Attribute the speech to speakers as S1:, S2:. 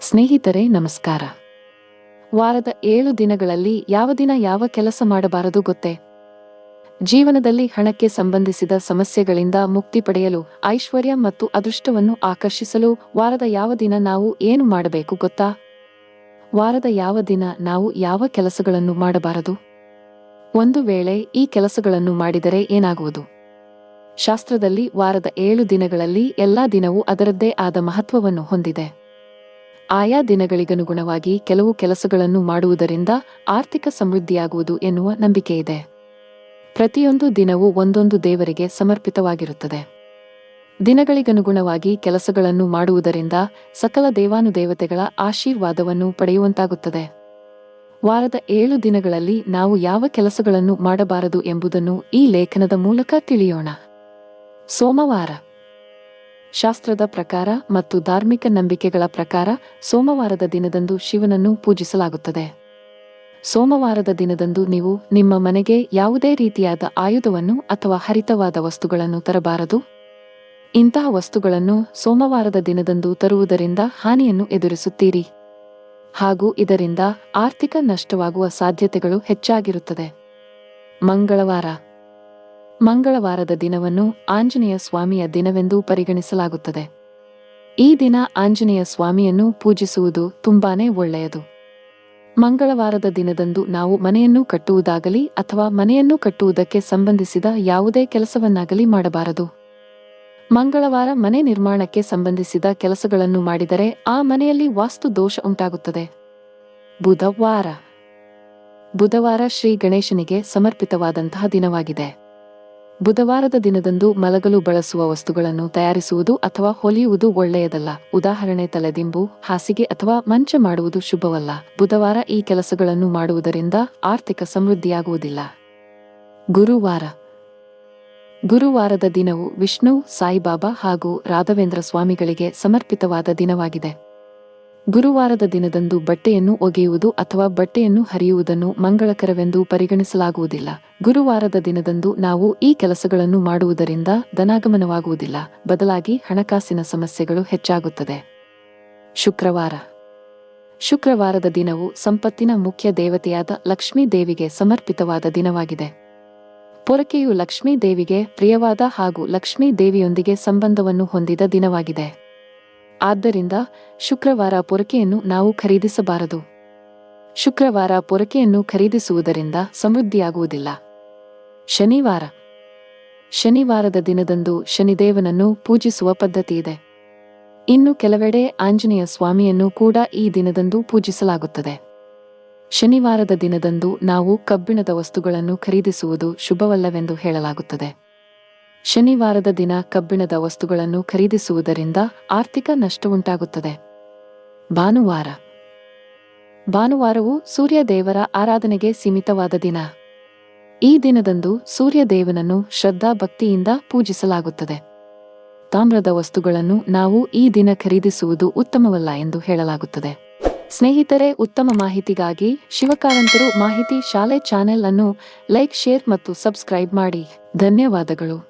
S1: ಸ್ನೇಹಿತರೆ, ನಮಸ್ಕಾರ. ವಾರದ ಏಳು ದಿನಗಳಲ್ಲಿ ಯಾವ ದಿನ ಯಾವ ಕೆಲಸ ಮಾಡಬಾರದು ಗೊತ್ತೇ? ಜೀವನದಲ್ಲಿ ಹಣಕ್ಕೆ ಸಂಬಂಧಿಸಿದ ಸಮಸ್ಯೆಗಳಿಂದ ಮುಕ್ತಿ ಪಡೆಯಲು ಐಶ್ವರ್ಯ ಮತ್ತು ಅದೃಷ್ಟವನ್ನು ಆಕರ್ಷಿಸಲು ವಾರದ ಯಾವ ದಿನ ನಾವು ಏನು ಮಾಡಬೇಕು ಗೊತ್ತಾ? ವಾರದ ಯಾವ ದಿನ ನಾವು ಯಾವ ಕೆಲಸಗಳನ್ನು ಮಾಡಬಾರದು? ಒಂದು ವೇಳೆ ಈ ಕೆಲಸಗಳನ್ನು ಮಾಡಿದರೆ ಏನಾಗುವುದು? ಶಾಸ್ತ್ರದಲ್ಲಿ ವಾರದ ಏಳು ದಿನಗಳಲ್ಲಿ ಎಲ್ಲಾ ದಿನವೂ ಅದರದ್ದೇ ಆದ ಮಹತ್ವವನ್ನು ಹೊಂದಿದೆ. ಆಯಾ ದಿನಗಳಿಗನುಗುಣವಾಗಿ ಕೆಲವು ಕೆಲಸಗಳನ್ನು ಮಾಡುವುದರಿಂದ ಆರ್ಥಿಕ ಸಮೃದ್ಧಿಯಾಗುವುದು ಎನ್ನುವ ನಂಬಿಕೆಯಿದೆ ಪ್ರತಿಯೊಂದು ದಿನವೂ ಒಂದೊಂದು ದೇವರಿಗೆ ಸಮರ್ಪಿತವಾಗಿರುತ್ತದೆ. ದಿನಗಳಿಗನುಗುಣವಾಗಿ ಕೆಲಸಗಳನ್ನು ಮಾಡುವುದರಿಂದ ಸಕಲ ದೇವಾನುದೇವತೆಗಳ ಆಶೀರ್ವಾದವನ್ನು ಪಡೆಯುವಂತಾಗುತ್ತದೆ. ವಾರದ ಏಳು ದಿನಗಳಲ್ಲಿ ನಾವು ಯಾವ ಕೆಲಸಗಳನ್ನು ಮಾಡಬಾರದು ಎಂಬುದನ್ನು ಈ ಲೇಖನದ ಮೂಲಕ ತಿಳಿಯೋಣ. ಸೋಮವಾರ. ಶಾಸ್ತ್ರದ ಪ್ರಕಾರ ಮತ್ತು ಧಾರ್ಮಿಕ ನಂಬಿಕೆಗಳ ಪ್ರಕಾರ ಸೋಮವಾರದ ದಿನದಂದು ಶಿವನನ್ನು ಪೂಜಿಸಲಾಗುತ್ತದೆ. ಸೋಮವಾರದ ದಿನದಂದು ನೀವು ನಿಮ್ಮ ಮನೆಗೆ ಯಾವುದೇ ರೀತಿಯಾದ ಆಯುಧವನ್ನು ಅಥವಾ ಹರಿತವಾದ ವಸ್ತುಗಳನ್ನು ತರಬಾರದು. ಇಂತಹ ವಸ್ತುಗಳನ್ನು ಸೋಮವಾರದ ದಿನದಂದು ತರುವುದರಿಂದ ಹಾನಿಯನ್ನು ಎದುರಿಸುತ್ತೀರಿ. ಹಾಗೂ ಇದರಿಂದ ಆರ್ಥಿಕ ನಷ್ಟವಾಗುವ ಸಾಧ್ಯತೆಗಳು ಹೆಚ್ಚಾಗಿರುತ್ತದೆ. ಮಂಗಳವಾರ. ಮಂಗಳವಾರದ ದಿನವನ್ನು ಆಂಜನೇಯ ಸ್ವಾಮಿಯ ದಿನವೆಂದು ಪರಿಗಣಿಸಲಾಗುತ್ತದೆ. ಈ ದಿನ ಆಂಜನೇಯ ಸ್ವಾಮಿಯನ್ನು ಪೂಜಿಸುವುದು ತುಂಬಾನೇ ಒಳ್ಳೆಯದು. ಮಂಗಳವಾರದ ದಿನದಂದು ನಾವು ಮನೆಯನ್ನು ಕಟ್ಟುವುದಾಗಲಿ ಅಥವಾ ಮನೆಯನ್ನು ಕಟ್ಟುವುದಕ್ಕೆ ಸಂಬಂಧಿಸಿದ ಯಾವುದೇ ಕೆಲಸವನ್ನಾಗಲಿ ಮಾಡಬಾರದು. ಮಂಗಳವಾರ ಮನೆ ನಿರ್ಮಾಣಕ್ಕೆ ಸಂಬಂಧಿಸಿದ ಕೆಲಸಗಳನ್ನು ಮಾಡಿದರೆ ಆ ಮನೆಯಲ್ಲಿ ವಾಸ್ತು ದೋಷ ಉಂಟಾಗುತ್ತದೆ. ಬುಧವಾರ. ಬುಧವಾರ ಶ್ರೀ ಗಣೇಶನಿಗೆ ಸಮರ್ಪಿತವಾದಂತಹ ದಿನವಾಗಿದೆ. ಬುಧವಾರದ ದಿನದಂದು ಮಲಗಲು ಬಳಸುವ ವಸ್ತುಗಳನ್ನು ತಯಾರಿಸುವುದು ಅಥವಾ ಹೊಲಿಯುವುದು ಒಳ್ಳೆಯದಲ್ಲ. ಉದಾಹರಣೆ ತಲೆದಿಂಬು, ಹಾಸಿಗೆ ಅಥವಾ ಮಂಚ ಮಾಡುವುದು ಶುಭವಲ್ಲ. ಬುಧವಾರ ಈ ಕೆಲಸಗಳನ್ನು ಮಾಡುವುದರಿಂದ ಆರ್ಥಿಕ ಸಮೃದ್ಧಿಯಾಗುವುದಿಲ್ಲ. ಗುರುವಾರ. ಗುರುವಾರದ ದಿನವು ವಿಷ್ಣು, ಸಾಯಿಬಾಬಾ ಹಾಗೂ ರಾಘವೇಂದ್ರ ಸ್ವಾಮಿಗಳಿಗೆ ಸಮರ್ಪಿತವಾದ ದಿನವಾಗಿದೆ. ಗುರುವಾರದ ದಿನದಂದು ಬಟ್ಟೆಯನ್ನು ಒಗೆಯುವುದು ಅಥವಾ ಬಟ್ಟೆಯನ್ನು ಹರಿಯುವುದನ್ನು ಮಂಗಳಕರವೆಂದು ಪರಿಗಣಿಸಲಾಗುವುದಿಲ್ಲ. ಗುರುವಾರದ ದಿನದಂದು ನಾವು ಈ ಕೆಲಸಗಳನ್ನು ಮಾಡುವುದರಿಂದ ಧನಾಗಮನವಾಗುವುದಿಲ್ಲ. ಬದಲಾಗಿ ಹಣಕಾಸಿನ ಸಮಸ್ಯೆಗಳು ಹೆಚ್ಚಾಗುತ್ತದೆ. ಶುಕ್ರವಾರ. ಶುಕ್ರವಾರದ ದಿನವು ಸಂಪತ್ತಿನ ಮುಖ್ಯ ದೇವತೆಯಾದ ಲಕ್ಷ್ಮೀ ದೇವಿಗೆ ಸಮರ್ಪಿತವಾದ ದಿನವಾಗಿದೆ. ಪೊರಕೆಯು ಲಕ್ಷ್ಮೀ ದೇವಿಗೆ ಪ್ರಿಯವಾದ ಹಾಗೂ ಲಕ್ಷ್ಮೀ ದೇವಿಯೊಂದಿಗೆ ಸಂಬಂಧವನ್ನು ಹೊಂದಿದ ದಿನವಾಗಿದೆ. ಆದ್ದರಿಂದ ಶುಕ್ರವಾರ ಪೊರಕೆಯನ್ನು ನಾವು ಖರೀದಿಸಬಾರದು. ಶುಕ್ರವಾರ ಪೊರಕೆಯನ್ನು ಖರೀದಿಸುವುದರಿಂದ ಸಮೃದ್ಧಿಯಾಗುವುದಿಲ್ಲ. ಶನಿವಾರ. ಶನಿವಾರದ ದಿನದಂದು ಶನಿದೇವನನ್ನು ಪೂಜಿಸುವ ಪದ್ಧತಿಯಿದೆ ಇನ್ನು ಕೆಲವೆಡೆ ಆಂಜನೇಯ ಸ್ವಾಮಿಯನ್ನು ಕೂಡ ಈ ದಿನದಂದು ಪೂಜಿಸಲಾಗುತ್ತದೆ. ಶನಿವಾರದ ದಿನದಂದು ನಾವು ಕಬ್ಬಿಣದ ವಸ್ತುಗಳನ್ನು ಖರೀದಿಸುವುದು ಶುಭವಲ್ಲವೆಂದು ಹೇಳಲಾಗುತ್ತದೆ. ಶನಿವಾರದ ದಿನ ಕಬ್ಬಿಣದ ವಸ್ತುಗಳನ್ನು ಖರೀದಿಸುವುದರಿಂದ ಆರ್ಥಿಕ ನಷ್ಟವುಂಟಾಗುತ್ತದೆ. ಭಾನುವಾರ. ಭಾನುವಾರವು ಸೂರ್ಯದೇವರ ಆರಾಧನೆಗೆ ಸೀಮಿತವಾದ ದಿನ. ಈ ದಿನದಂದು ಸೂರ್ಯದೇವನನ್ನು ಶ್ರದ್ಧಾ ಭಕ್ತಿಯಿಂದ ಪೂಜಿಸಲಾಗುತ್ತದೆ. ತಾಮ್ರದ ವಸ್ತುಗಳನ್ನು ನಾವು ಈ ದಿನ ಖರೀದಿಸುವುದು ಉತ್ತಮವಲ್ಲ ಎಂದು ಹೇಳಲಾಗುತ್ತದೆ. ಸ್ನೇಹಿತರೆ, ಉತ್ತಮ ಮಾಹಿತಿಗಾಗಿ ಶಿವಕಾರಂತರು ಮಾಹಿತಿ ಶಾಲೆ ಚಾನೆಲ್ ಅನ್ನು ಲೈಕ್, ಶೇರ್ ಮತ್ತು ಸಬ್ಸ್ಕ್ರೈಬ್ ಮಾಡಿ. ಧನ್ಯವಾದಗಳು.